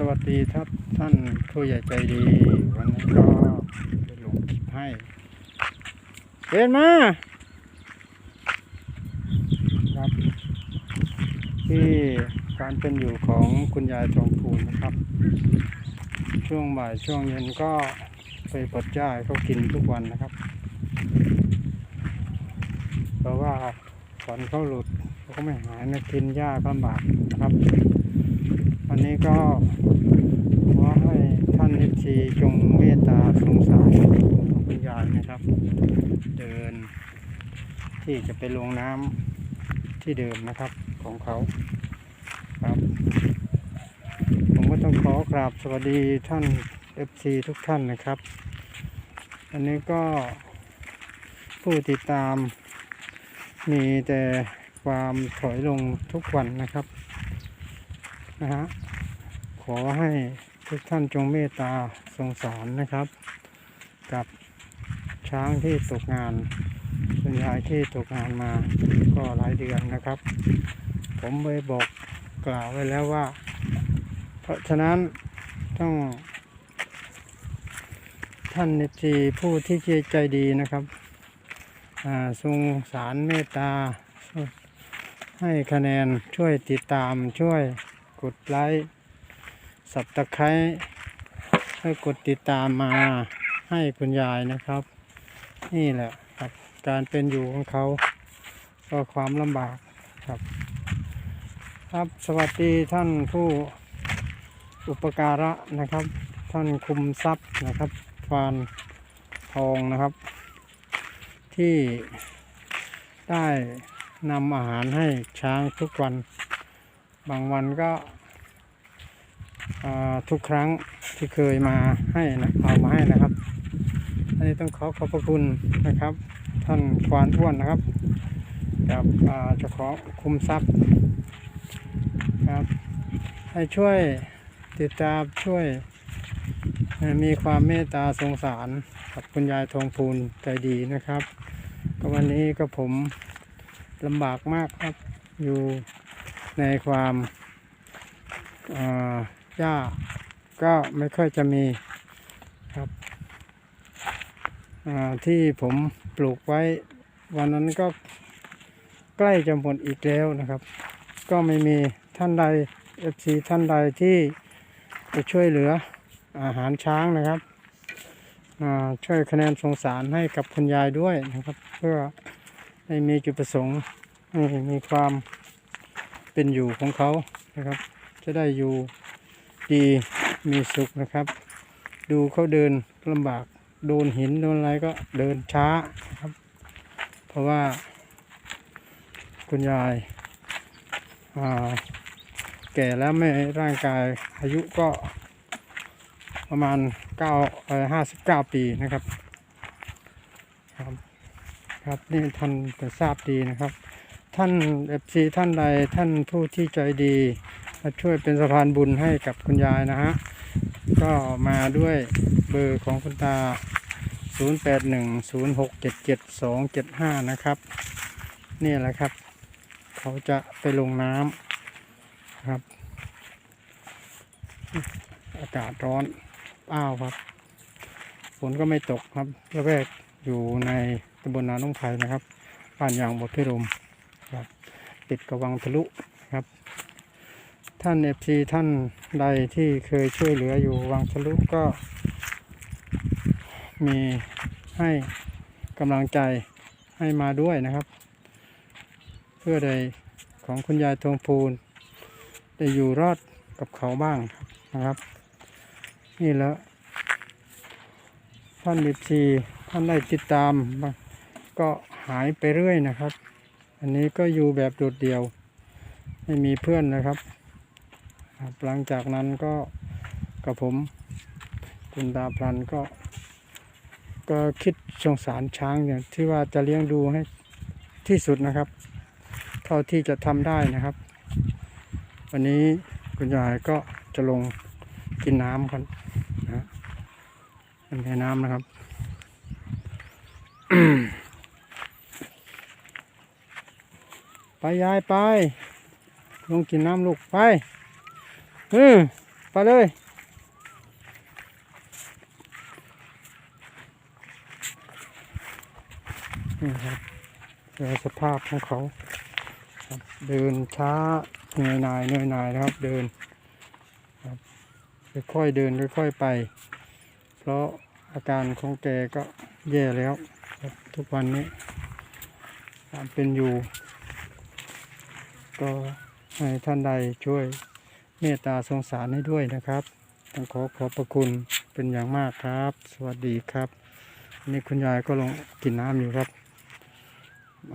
สวัสดีครับท่านผู้ใหญ่ใจดี วันนี้ก็ได้ลงคลิปให้เดินมาครับที่การเป็นอยู่ของคุณยายทองภูนะครับ ช่วงบ่ายช่วงเย็นก็ไปปลดหญ้าให้เขากินทุกวันนะครับ เพราะว่าฝันเขาหลุดเขาก็ไม่หายนะกินหญ้าลำบากนะครับ วันนี้ก็ขอให้ท่านนิชีจงเมตตาสงสารคุณยายนะครับ เดิน ที่จะไปลงน้ำที่เดิมนะครับของเขาครับผมก็ต้องขอกราบสวัสดีท่าน FC ทุกท่านนะครับ อันนี้ก็ผู้ติดตามมีแต่ความถอยลงทุกวันนะครับ นะฮะขอให้ทุกท่านจงเมตตาสงสารนะครับ กับช้างที่ตกงานคุณยายที่ตกงานมาก็หลายเดือนนะครับ ผมไปบอกกล่าวไว้แล้วว่า เพราะฉะนั้นต้อง ท่านนิตีผู้ที่ใจดีนะครับอ่าทรงสารเมตตาให้คะแนนช่วยติดตามช่วย กดไลค์สับตะไคร้ให้กดติดตามมาให้คุณยายนะครับ นี่แหละครับการเป็นอยู่ของเขา ก็ความลำบากครับ ครับสวัสดีท่านผู้อุปการะนะครับ ท่านคุมทรัพย์นะครับฟานทองนะครับ ที่ได้นำอาหารให้ช้างทุกวัน บางวันก็ทุกครั้งที่เคยมาให้นะเอามาให้นะครับ อันนี้ต้องขอขอบพระคุณนะครับ ท่านควานอ้วนนะครับ กับเจ้าของคุมทรัพย์ครับ ให้ช่วยติดตามช่วยมีความเมตตาสงสารกับคุณยายทองพูนใจดีนะครับ ก็วันนี้ก็ผมลำบากมากครับอยู่ ในความอ่าหญ้าก็ไม่ค่อยจะมีครับที่ผมปลูกไว้ วันนั้นก็ใกล้จะหมดอีกแล้วนะครับ ก็ไม่มีท่านใดเอฟซีท่านใดที่จะช่วยเหลืออาหารช้างนะครับช่วยคะแนนสงสารให้กับคุณยายด้วยนะครับ เพื่อให้มีจุดประสงค์ให้มีความ เป็นอยู่ของเขานะครับ จะได้อยู่ดีมีสุขนะครับ ดูเขาเดินลำบากโดนหินโดนอะไรก็เดินช้านะครับ เพราะว่า คุณยายาแก่แล้วไม่ร่างกายอายุก็ประมาณเก้าเอ่อห้าสิบเก้าปีนะครับ ครับ ครับนี่ท่านจะทราบดีนะครับ ท่านเอฟซีท่านใดท่านผู้ที่ใจดีมาช่วยเป็นสะพานบุญให้กับคุณยายนะฮะ ก็มาด้วยเบอร์ของคุณตา 0810677275 นะครับ นี่แหละครับ เขาจะไปลงน้ำครับ อากาศร้อนอ้าวครับฝนก็ไม่ตกครับระแวกอยู่ในตำบลนาน้งไผ่นะครับบ้านยางบทพิรม ติดกับวังทะลุครับ ท่านเอฟซีท่านใดที่เคยช่วยเหลืออยู่วังทะลุก็ มีให้กำลังใจให้มาด้วยนะครับ เพื่อใดของคุณยายทองพูนได้อยู่รอดกับเขาบ้างนะครับ นี่แล้วท่านเอฟซีท่านได้ติดตามก็หายไปเรื่อยนะครับ อันนี้ก็อยู่แบบโดดเดี่ยว ไม่มีเพื่อนนะครับหลังจากนั้นก็กับผมคุณตาพลันก็ ก็คิดสงสารช้างอย่างที่ว่าจะเลี้ยงดูให้ที่สุดนะครับ เท่าที่จะทำได้นะครับ วันนี้คุณยายก็จะลงกินน้ำกันนะฮะเป็นแม่น้ำนะครับ ไป ยายไป ลงกินน้ำลูกไปเออไปไปเลยนี่ครับสภาพของเขาเดินช้าเหนื่อยหน่ายเหนื่อยหน่ายนะครับเดินครับค่อยๆเดินค่อยๆไป เพราะอาการของแกก็แย่แล้วทุกวันนี้ความเป็นอยู่ ก็ให้ท่านใดช่วยเมตตาสงสารให้ด้วยนะครับ ต้องขอขอบพระคุณเป็นอย่างมากครับ สวัสดีครับ นี่คุณยายก็ลงกินน้ำอยู่ครับ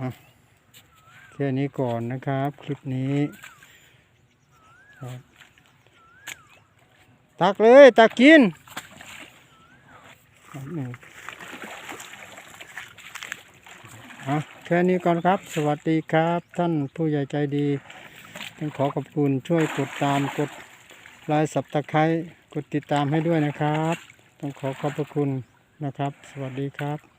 อะแค่นี้ก่อนนะครับ คลิปนี้ตักเลยตักกินครับนี่อะ ค่นี้ก่อนครับ สวัสดีครับ ท่านผู้ใหญ่ใจดีต้องขอขอบคุณช่วยกดตามกดไลค์สับตะไคร้กดติดตามให้ด้วยนะครับ ต้องขอขอบพระคุณนะครับ สวัสดีครับ